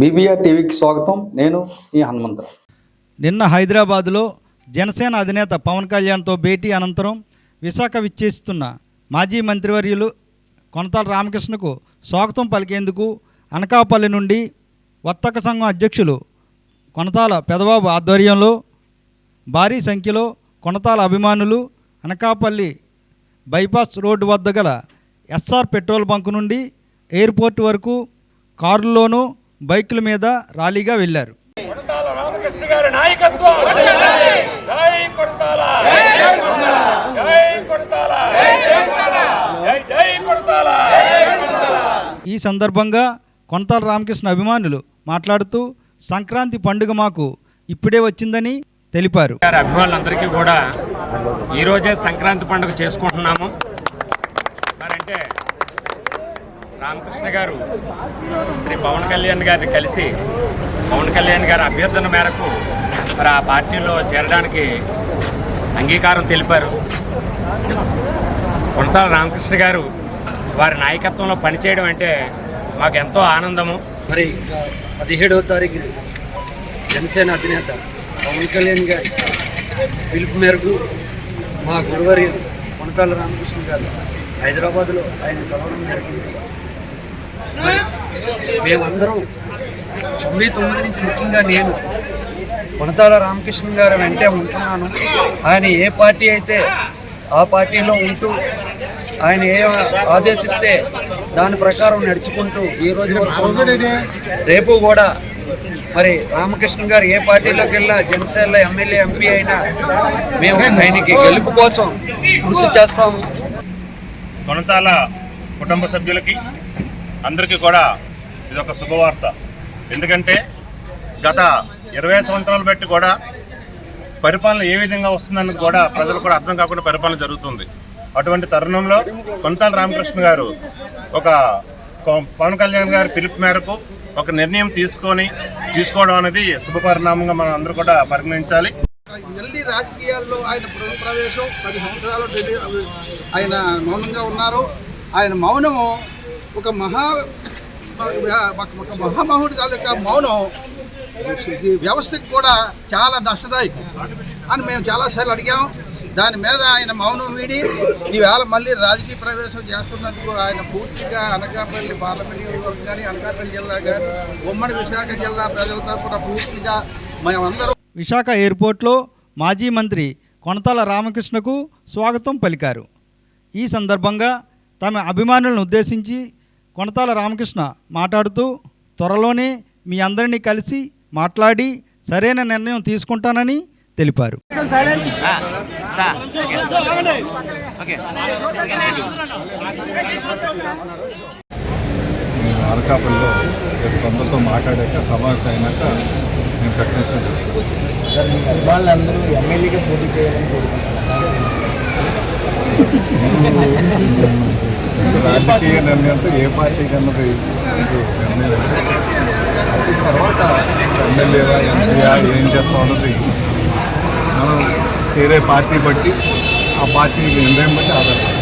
BBR టీవీకి స్వాగతం. నేను ఈ హనుమంతరావు. నిన్న హైదరాబాదులో జనసేన అధినేత పవన్ కళ్యాణ్తో భేటీ అనంతరం విశాఖ విచ్చేస్తున్న మాజీ మంత్రివర్యులు కొనతాల రామకృష్ణకు స్వాగతం పలికేందుకు అనకాపల్లి నుండి వర్తక సంఘం అధ్యక్షులు కొనతాల పెదబాబు ఆధ్వర్యంలో భారీ సంఖ్యలో కొనతాల అభిమానులు అనకాపల్లి బైపాస్ రోడ్డు వద్ద గల ఎస్ఆర్ పెట్రోల్ బంక్ నుండి ఎయిర్పోర్ట్ వరకు కారుల్లోనూ బైకుల మీద ర్యాలీగా వెళ్ళారు. కొడతాల రామకృష్ణ గారి నాయకత్వం! జై కొడతాల! జై కొడతాల! జై జై కొడతాల! ఈ సందర్భంగా కొనతాల రామకృష్ణ అభిమానులు మాట్లాడుతూ సంక్రాంతి పండుగ మాకు ఇప్పుడే వచ్చిందని తెలిపారు. గారి అభిమానులందరికీ కూడా ఈరోజే సంక్రాంతి పండుగ చేసుకుంటున్నాము. మరంటే రామకృష్ణ గారు శ్రీ పవన్ కళ్యాణ్ గారిని కలిసి పవన్ కళ్యాణ్ గారి అభ్యర్థన మేరకు మరి ఆ పార్టీలో చేరడానికి అంగీకారం తెలిపారు. కొనతాల రామకృష్ణ గారు వారి నాయకత్వంలో పనిచేయడం అంటే మాకు ఎంతో ఆనందము. మరి పదిహేడవ తారీఖు జనసేన అధినేత పవన్ కళ్యాణ్ గారి పిలుపు మేరకు మా గురువర్యులు కొనతాల రామకృష్ణ గారు హైదరాబాద్లో ఆయన కలవడం జరిగింది. మేమందరం తొమ్మిది తొమ్మిది నుంచి ముఖ్యంగా నేను కొనతాల రామకృష్ణ గారు వెంటే ఉంటున్నాను. ఆయన ఏ పార్టీ అయితే ఆ పార్టీలో ఉంటూ ఆయన ఏ ఆదేశిస్తే దాని ప్రకారం నడుచుకుంటూ ఈ రోజు వరకు రేపు కూడా మరి రామకృష్ణ గారు ఏ పార్టీలోకి వెళ్ళినా జనసేనలో ఎమ్మెల్యే ఎంపీ అయినా మేము ఆయనకి గెలుపు కోసం కృషి చేస్తాము. కొనతాల కుటుంబ సభ్యులకి అందరికీ కూడా ఇది ఒక శుభవార్త. ఎందుకంటే గత ఇరవై సంవత్సరాలు బట్టి కూడా పరిపాలన ఏ విధంగా వస్తుందన్నది కూడా ప్రజలు కూడా అర్థం కాకుండా పరిపాలన జరుగుతుంది. అటువంటి తరుణంలో కొంతాల రామకృష్ణ గారు ఒక పవన్ కళ్యాణ్ గారి పిలుపు మేరకు ఒక నిర్ణయం తీసుకొని తీసుకోవడం అనేది శుభ పరిణామంగా మనం అందరూ కూడా పరిగణించాలి. మళ్ళీ రాజకీయాల్లో ఆయన ప్రవేశం పది సంవత్సరాలు ఆయన మౌనంగా ఉన్నారు. ఆయన మౌనము ఒక మహా ఒక- మహామహుడి తాలూకా మౌనం ఈ వ్యవస్థకి కూడా చాలా నష్టదాయకం. అని మేము చాలాసార్లు అడిగాం. దాని మీద ఆయన మౌనం వీడి ఈవేళ మళ్ళీ రాజకీయ ప్రవేశం చేస్తున్నందుకు ఆయన పూర్తిగా అనకాపల్లి పార్లమెంట్ నియోజకవర్గం కానీ అనకాపల్లి జిల్లా కానీ ఉమ్మడి విశాఖ జిల్లా ప్రజల తరఫున పూర్తిగా మేమందరం విశాఖ ఎయిర్పోర్ట్లో మాజీ మంత్రి కొనతాల రామకృష్ణకు స్వాగతం పలికారు. ఈ సందర్భంగా తమ అభిమానులను ఉద్దేశించి కొనతాల రామకృష్ణ మాట్లాడుతూ త్వరలోనే మీ అందరినీ కలిసి మాట్లాడి సరైన నిర్ణయం తీసుకుంటానని తెలిపారు. నేను అనకాపల్లిలో రేపు కొందరితో మాట్లాడాక సమావేశం అయినాక ప్రకటించడం జరుగుతుంది వాళ్ళందరూ ఎమ్మెల్యేగా పోటీ చేయాలని కోరుకుంటున్నారు. రాజకీయ నిర్ణయంతో ఏ పార్టీకి అన్నది నిర్ణయం. అది తర్వాత ఎమ్మెల్యేగా ఎంపీయా ఏం చేస్తాం అన్నది మనం చేరే పార్టీ బట్టి ఆ పార్టీ నిర్ణయం బట్టి ఆధారపడి.